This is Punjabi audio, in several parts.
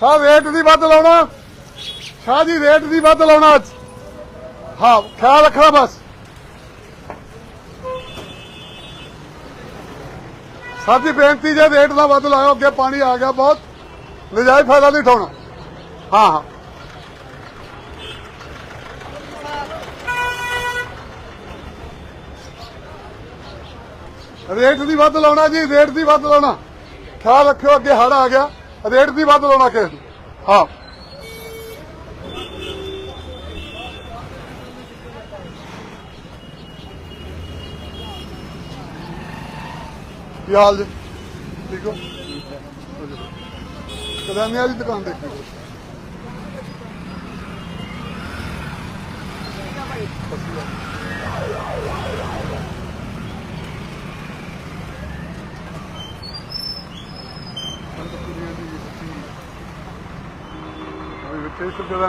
ਸਾਹਿਬ ਰੇਟ ਦੀ ਵੱਧ ਲਾਉਣਾ। ਸ਼ਾਹ ਜੀ ਰੇਟ ਦੀ ਵੱਧ ਲਾਉਣਾ ਅੱਜ। ਹਾਂ, ਖਿਆਲ ਰੱਖਣਾ ਬਸ। ਸਾਡੀ ਬੇਨਤੀ ਜੇ ਰੇਟ ਦਾ ਵੱਧ ਲਾਇਓ, ਅੱਗੇ ਪਾਣੀ ਆ ਗਿਆ ਬਹੁਤ। ਨਜਾਇਜ਼ ਫਾਇਦਾ ਨਹੀਂ ਉਠਾਉਣਾ। ਹਾਂ ਹਾਂ। ਰੇਟ ਦੀ ਵੱਧ ਲਾਉਣਾ ਜੀ ਰੇਟ ਦੀ ਵੱਧ ਲਾਉਣਾ। ਖਿਆਲ ਰੱਖਿਓ, ਅੱਗੇ ਹੜ ਆ ਗਿਆ। ਰੇਟ ਦੀ ਵੱਧ ਲਾਉਣਾ ਕਿਸੇ ਨੂੰ। ਹਾਂ। ਕੀ ਹਾਲ ਜੀ? ਠੀਕ ਹੋ? ਕਦਾਮੀ ਵਾਲੀ ਦੁਕਾਨ ਦੇਖੀ। Vocês estão pela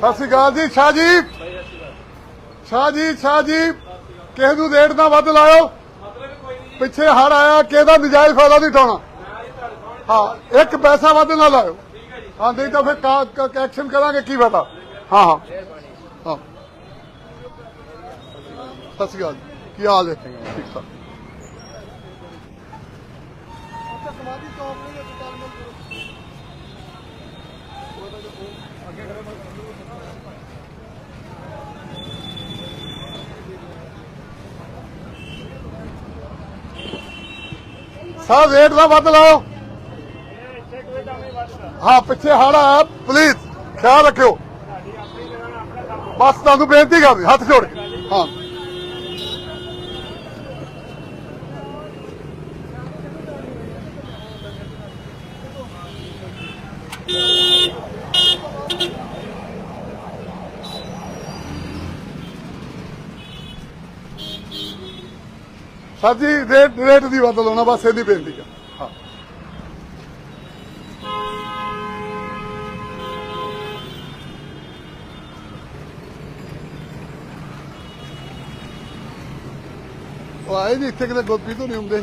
ਸਤਿ ਸ਼੍ਰੀ ਅਕਾਲ ਜੀ ਸ਼ਾਹ ਜੀ ਸ਼ਾਹ ਜੀ ਸ਼ਾਹ ਜੀ ਕਿਸੇ ਨੂੰ ਰੇਟ ਨਾ ਵੱਧ ਲਾਇਓ। ਪਿੱਛੇ ਹੜ ਆਇਆ ਕਿਸੇ ਦਾ ਨਜਾਇਜ਼ ਫਾਇਦਾ ਨਹੀਂ ਉਠਾਉਣਾ। ਹਾਂ, ਇੱਕ ਪੈਸਾ ਵੱਧ ਨਾ ਲਾਇਓ। ਹਾਂ, ਨਹੀਂ ਤਾਂ ਫਿਰ ਐਕਸ਼ਨ ਕਰਾਂਗੇ, ਕੀ ਫਾਇਦਾ? ਹਾਂ ਹਾਂ। ਸਤਿ ਸ਼੍ਰੀ ਅਕਾਲ। ਕੀ ਹਾਲ ਹੈ? ਠੀਕ ਠਾਕ। ਸਾਹ ਰੇਟ ਦਾ ਵੱਧ ਲਾਓ। ਹਾਂ ਪਿੱਛੇ ਹੜ ਆਇਆ ਪਲੀਜ਼ ਖਿਆਲ ਰੱਖਿਓ। ਬਸ ਤੁਹਾਨੂੰ ਬੇਨਤੀ ਕਰਦੀ ਹੱਥ ਜੋੜ ਕੇ। ਹਾਂ। ਸਰ ਜੀ ਰੇਟ ਰੇਟ ਦੀ ਵੱਧ ਲਾਉਣਾ, ਬਸ ਇਹਦੀ ਬੇਨਤੀ ਹੈ ਹਾਂ। ਉਹ ਆਏ ਨਹੀਂ ਇੱਥੇ ਕਿਤੇ ਗੋਪੀ ਤੋਂ ਨਹੀਂ ਹੁੰਦੇ